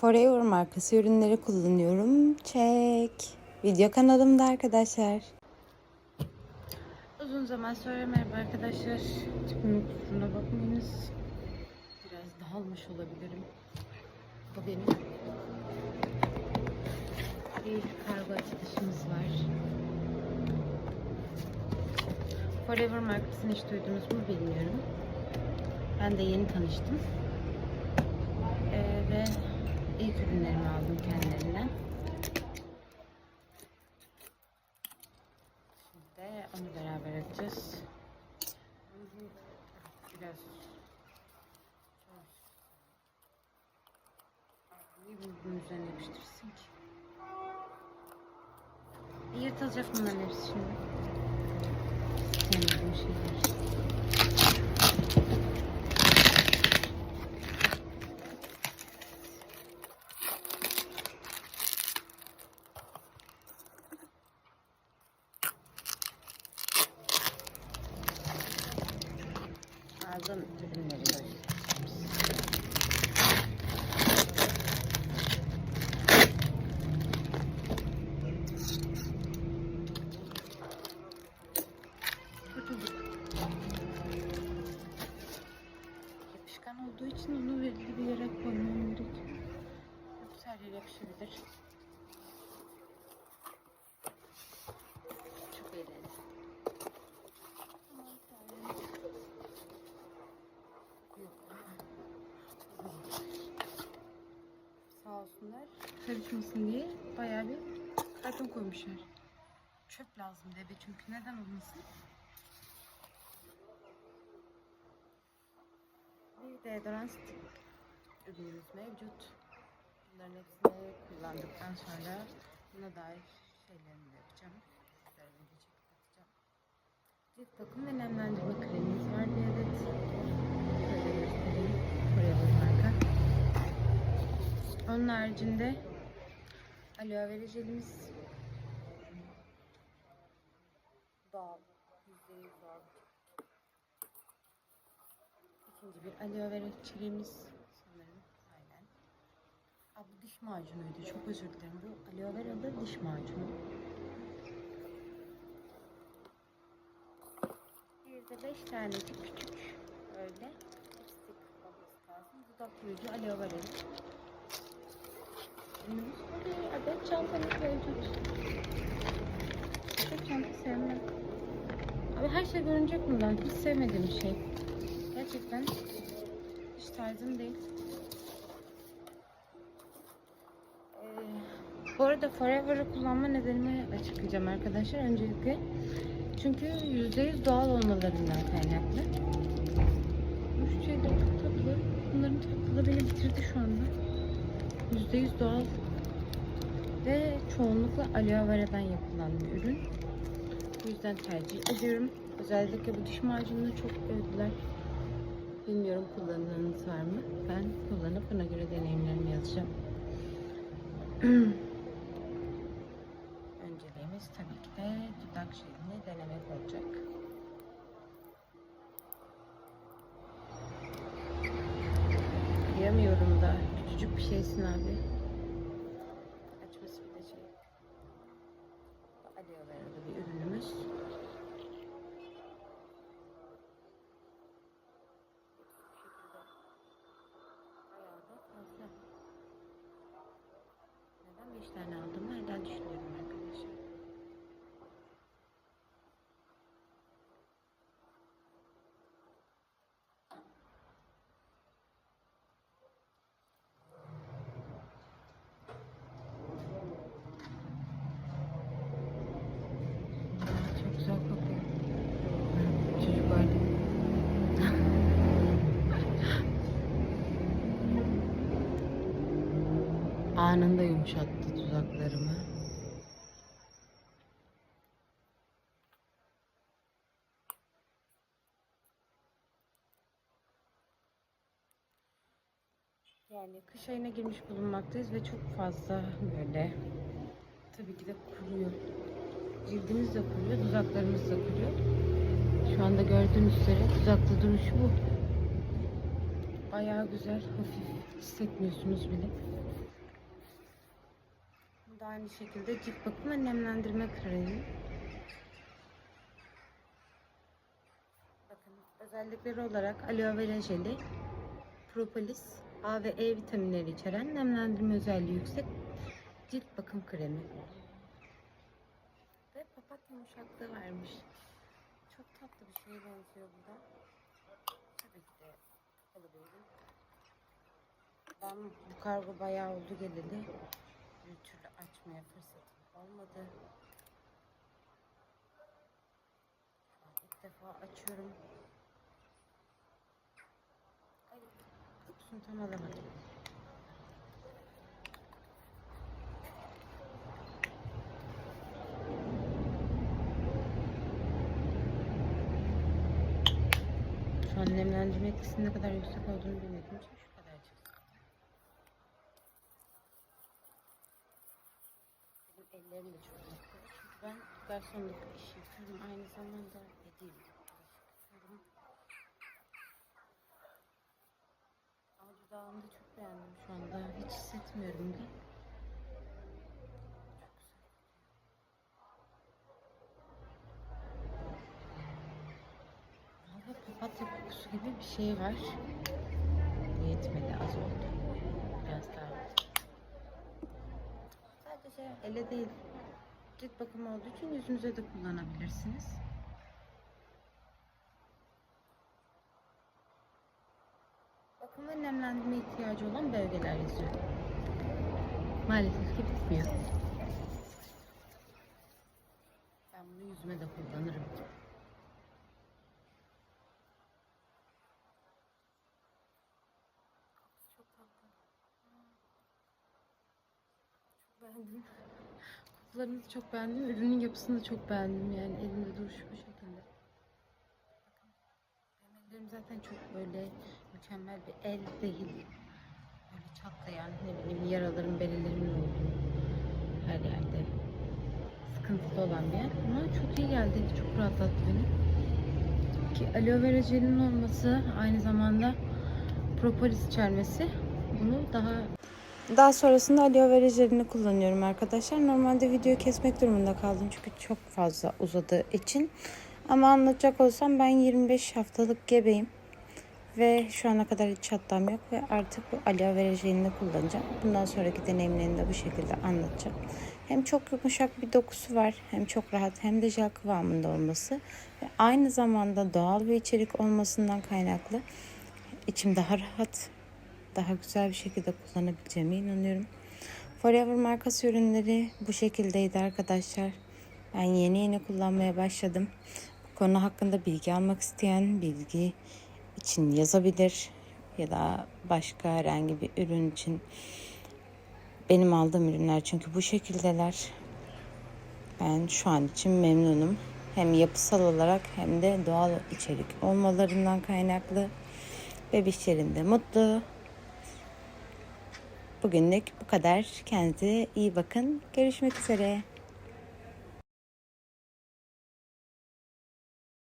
Forever markası ürünleri kullanıyorum. Çek. Video kanalımda arkadaşlar. Uzun zaman sonra merhaba arkadaşlar. Tipimin kusuruna bakmayınız. Biraz dağılmış olabilirim. Bu benim. Bir kargo açılışımız var. Forever markasını hiç duydunuz mu bilmiyorum. Ben de yeni tanıştım. İlk ürünlerimi aldım kendilerinden. Şimdi onu beraber açacağız. Biraz Niye bunu bunun üzerine yapıştırsın ki? Yırtılacak bunların hepsi şimdi. Sevmediğim şeyler. Yapışkan olduğu için onu belli bir yere koymam gerekiyor. Yoksa her yere yapışabilir. Karışmasın diye bayağı bir karton koymuşlar. Çöp lazım dedi çünkü neden olmasın? Bir deodorant ürünümüz mevcut. Bunların hepsini kullandıktan sonra buna dair şeylerimi de yapacağım. Sizlere video atacağım. Cilt bakım ve nemlendirme kremimiz var bir adet. Şöyle göstereyim. Forever marka. Onun haricinde aloe vera jelimiz doğal. %100 doğal. İkinci bir aloe vera çileğimiz sanırım. Aynen. Aa, bu diş macunuydu. Çok özür dilerim. Bu aloe vera da diş macunu. Bir de beş tane küçük öyle lipstick olması lazım. Dudak koruyucu aloe vera. Adet çantamız mevcut. Çok çanta sevmem. Abi her şey görünecek bundan. Hiç sevmediğim bir şey. Gerçekten hiç tarzım değil. Ee, bu arada Forever'ı kullanma nedenimi açıklayacağım arkadaşlar. Öncelikle çünkü %100 doğal olmalarından kaynaklı. Bu şeyler çok tatlı. Bunların tatlılığı beni bitirdi şu anda. %100 doğal ve çoğunlukla aloe vera'dan yapılan bir ürün. Bu yüzden tercih ediyorum. Özellikle bu diş macununu çok övdüler. Bilmiyorum kullananınız var mı? Ben kullanıp buna göre deneyimlerimi yazacağım. Önceliğimiz tabii ki de dudak jelini denemek olacak. Kıyamıyorum da. Küçücük bir şeysin abi. Açması bir de şey. Aloe vera'da bir ürünümüz. Bayağı da fazla. Neden 5 tane aldım? Nereden düşünüyorum arkadaşlar? Çok güzel kokuyor. Çocuk vardı. Anında yumuşattı tuzaklarımı. Yani kış ayına girmiş bulunmaktayız ve çok fazla böyle tabii ki de kuruyor. Cildimiz de kuruyor, dudaklarımız da kuruyor. Şu anda gördüğünüz üzere dudakta duruşu bu. Bayağı güzel, hafif hissetmiyorsunuz bile. Da aynı şekilde cilt bakım ve nemlendirme kremi. Bakın özellikleri olarak aloe vera jeli, propolis, A ve E vitaminleri içeren nemlendirme özelliği yüksek cilt bakım kremi. Ve papatya yumuşaklığı vermiş. Çok tatlı bir şeye benziyor bu da. Tabii ki de ürün. Ben bu kargo bayağı oldu geleli. Türlü açmaya fırsatım olmadı. İlk defa açıyorum. Ay, kokusunu tam alamadım. Şu nemlendirme etkisinin ne kadar yüksek olduğunu bilmediğim için şu kadar çıktı. Ellerim de çok mutlu. Ben garsonluk işi yapıyorum. Aynı zamanda hediye yapıyorum. Ama dudağımda çok beğendim şu anda. Hiç hissetmiyorum. Valla papatya kokusu gibi bir şey var. Yetmedi az oldu. Biraz daha oldu. Sadece ele değil. Cilt bakımı olduğu için yüzünüze de kullanabilirsiniz. Bakım ve nemlendirme ihtiyacı olan bölgeler yazıyor. Maalesef ki bitmiyor. Ben bunu yüzüme de kullanırım. Kokusu çok tatlı. Çok beğendim. Kokularını da çok beğendim. Ürünün yapısını da çok beğendim. Yani elimde duruşu bu şekilde. Benim zaten çok böyle mükemmel bir el değil. Böyle çatlayan ne bileyim yaralarım, belirlerimin olduğu her yerde sıkıntılı olan bir yer. Ama çok iyi geldi. Çok rahatlattı beni. Ki aloe vera jelinin olması aynı zamanda propolis içermesi bunu daha daha sonrasında aloe vera jelini kullanıyorum arkadaşlar. Normalde videoyu kesmek durumunda kaldım çünkü çok fazla uzadığı için. Ama anlatacak olsam ben 25 haftalık gebeyim. Ve şu ana kadar hiç çatlağım yok ve artık bu aloe vera jelini kullanacağım. Bundan sonraki deneyimlerini de bu şekilde anlatacağım. Hem çok yumuşak bir dokusu var, hem çok rahat hem de jel kıvamında olması ve aynı zamanda doğal bir içerik olmasından kaynaklı içim daha rahat, daha güzel bir şekilde kullanabileceğime inanıyorum. Forever markası ürünleri bu şekildeydi arkadaşlar. Ben yeni yeni kullanmaya başladım. Bu konu hakkında bilgi almak isteyen bilgi için yazabilir ya da başka herhangi bir ürün için benim aldığım ürünler çünkü bu şekildeler. Ben şu an için memnunum. Hem yapısal olarak hem de doğal içerik olmalarından kaynaklı. Bebişlerim de mutlu. Bugünlük bu kadar. Kendinize iyi bakın. Görüşmek üzere.